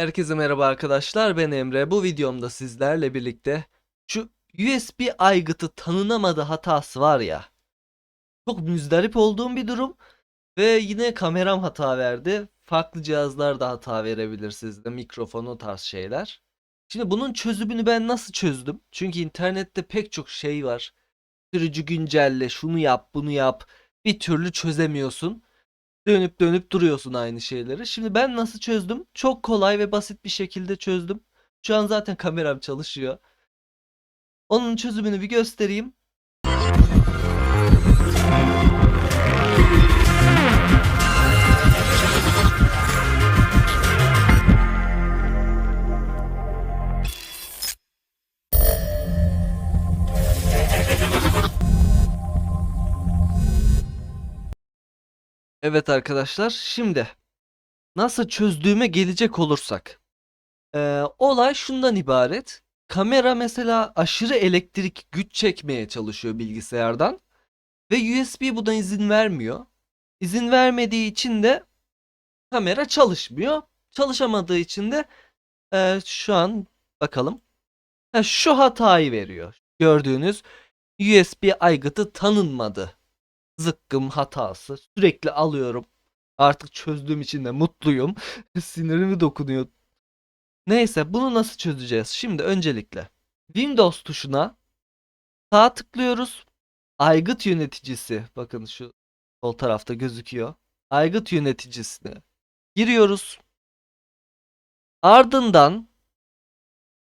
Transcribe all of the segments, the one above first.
Herkese merhaba arkadaşlar ben Emre. Bu videomda sizlerle birlikte şu USB aygıtı tanınamadı hatası var ya. Çok müzdarip olduğum bir durum ve yine kameram hata verdi. Farklı cihazlar da hata verebilir sizde mikrofon o tarz şeyler. Şimdi bunun çözümünü ben nasıl çözdüm? Çünkü internette pek çok şey var. Sürücü güncelle şunu yap bunu yap bir türlü çözemiyorsun. Dönüp dönüp duruyorsun aynı şeyleri. Şimdi ben nasıl çözdüm? Çok kolay ve basit bir şekilde çözdüm. Şu an zaten kameram çalışıyor. Onun çözümünü bir göstereyim. Evet arkadaşlar, şimdi nasıl çözdüğüme gelecek olursak. Ee, olay şundan ibaret. Kamera mesela aşırı elektrik güç çekmeye çalışıyor bilgisayardan. Ve USB buna izin vermiyor. İzin vermediği için de kamera çalışmıyor. Çalışamadığı için de e, şu an bakalım. Ha, şu hatayı veriyor. Gördüğünüz USB aygıtı tanınmadı zıkkım hatası. Sürekli alıyorum. Artık çözdüğüm için de mutluyum. Sinirimi dokunuyor. Neyse bunu nasıl çözeceğiz? Şimdi öncelikle Windows tuşuna sağ tıklıyoruz. Aygıt yöneticisi bakın şu sol tarafta gözüküyor. Aygıt yöneticisine giriyoruz. Ardından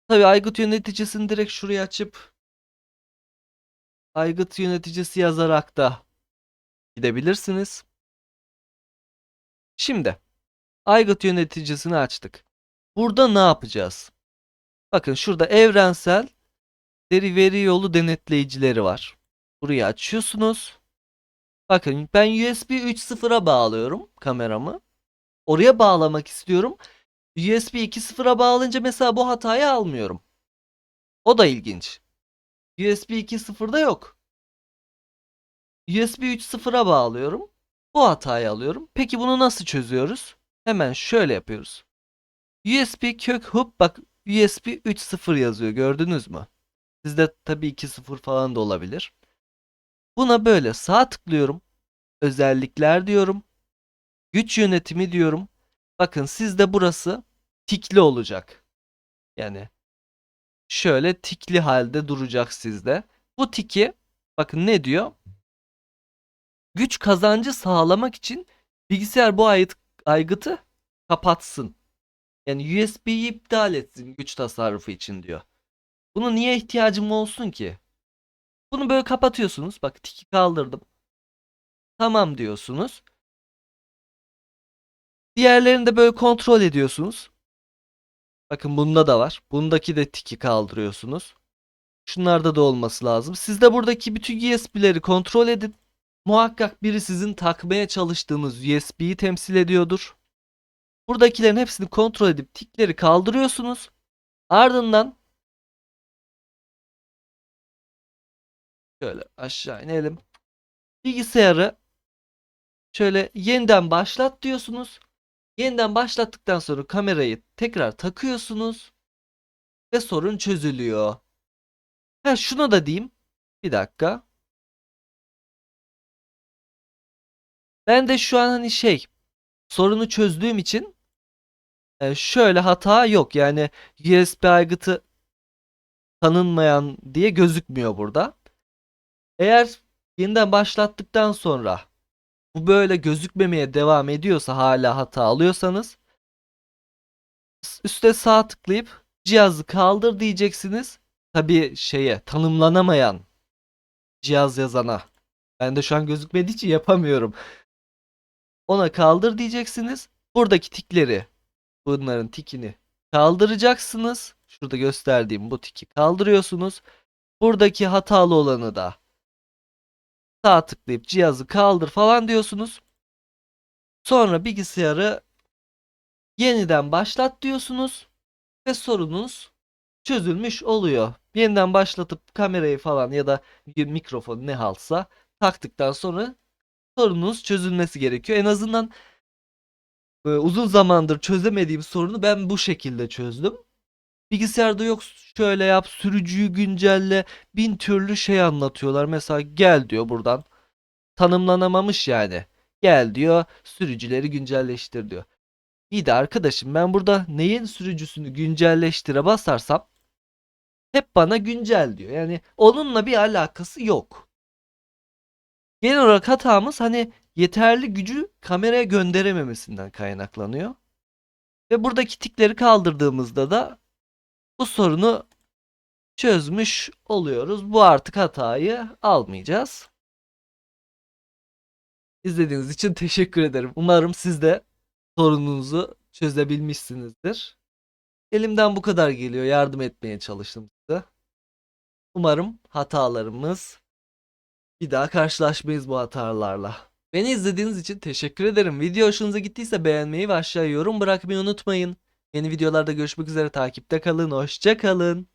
tabii aygıt yöneticisini direkt şuraya açıp aygıt yöneticisi yazarak da gidebilirsiniz. Şimdi aygıt yöneticisini açtık. Burada ne yapacağız? Bakın şurada evrensel seri veri yolu denetleyicileri var. Burayı açıyorsunuz. Bakın ben USB 3.0'a bağlıyorum kameramı. Oraya bağlamak istiyorum. USB 2.0'a bağlayınca mesela bu hatayı almıyorum. O da ilginç. USB 2.0'da yok. USB 3.0'a bağlıyorum. Bu hatayı alıyorum. Peki bunu nasıl çözüyoruz? Hemen şöyle yapıyoruz. USB kök hub bak USB 3.0 yazıyor gördünüz mü? Sizde tabii 2.0 falan da olabilir. Buna böyle sağ tıklıyorum. Özellikler diyorum. Güç yönetimi diyorum. Bakın sizde burası tikli olacak. Yani şöyle tikli halde duracak sizde. Bu tiki bakın ne diyor? Güç kazancı sağlamak için bilgisayar bu aygıtı kapatsın. Yani USB'yi iptal etsin güç tasarrufu için diyor. Bunu niye ihtiyacım olsun ki? Bunu böyle kapatıyorsunuz. Bak tiki kaldırdım. Tamam diyorsunuz. Diğerlerini de böyle kontrol ediyorsunuz. Bakın bunda da var. Bundaki de tiki kaldırıyorsunuz. Şunlarda da olması lazım. Siz de buradaki bütün USB'leri kontrol edin. Muhakkak biri sizin takmaya çalıştığınız USB'yi temsil ediyordur. Buradakilerin hepsini kontrol edip tikleri kaldırıyorsunuz. Ardından şöyle aşağı inelim. Bilgisayarı şöyle yeniden başlat diyorsunuz. Yeniden başlattıktan sonra kamerayı tekrar takıyorsunuz ve sorun çözülüyor. Ha şunu da diyeyim. Bir dakika. Ben de şu an hani şey sorunu çözdüğüm için e, şöyle hata yok. Yani USB aygıtı tanınmayan diye gözükmüyor burada. Eğer yeniden başlattıktan sonra bu böyle gözükmemeye devam ediyorsa hala hata alıyorsanız üste sağ tıklayıp cihazı kaldır diyeceksiniz. Tabi şeye tanımlanamayan cihaz yazana. Ben de şu an gözükmediği için yapamıyorum. Ona kaldır diyeceksiniz. Buradaki tikleri bunların tikini kaldıracaksınız. Şurada gösterdiğim bu tiki kaldırıyorsunuz. Buradaki hatalı olanı da sağ tıklayıp cihazı kaldır falan diyorsunuz. Sonra bilgisayarı yeniden başlat diyorsunuz ve sorunuz çözülmüş oluyor. Yeniden başlatıp kamerayı falan ya da mikrofon ne halsa taktıktan sonra sorununuz çözülmesi gerekiyor. En azından e, uzun zamandır çözemediğim sorunu ben bu şekilde çözdüm. Bilgisayarda yok şöyle yap, sürücüyü güncelle, bin türlü şey anlatıyorlar. Mesela gel diyor buradan. Tanımlanamamış yani. Gel diyor, sürücüleri güncelleştir diyor. İyi de arkadaşım ben burada neyin sürücüsünü güncelleştire basarsam hep bana güncel diyor. Yani onunla bir alakası yok. Genel olarak hatamız hani yeterli gücü kameraya gönderememesinden kaynaklanıyor. Ve buradaki tikleri kaldırdığımızda da bu sorunu çözmüş oluyoruz. Bu artık hatayı almayacağız. İzlediğiniz için teşekkür ederim. Umarım siz de sorununuzu çözebilmişsinizdir. Elimden bu kadar geliyor. Yardım etmeye çalıştım size. Umarım hatalarımız bir daha karşılaşmayız bu hatalarla. Beni izlediğiniz için teşekkür ederim. Video hoşunuza gittiyse beğenmeyi ve aşağıya yorum bırakmayı unutmayın. Yeni videolarda görüşmek üzere takipte kalın. Hoşça kalın.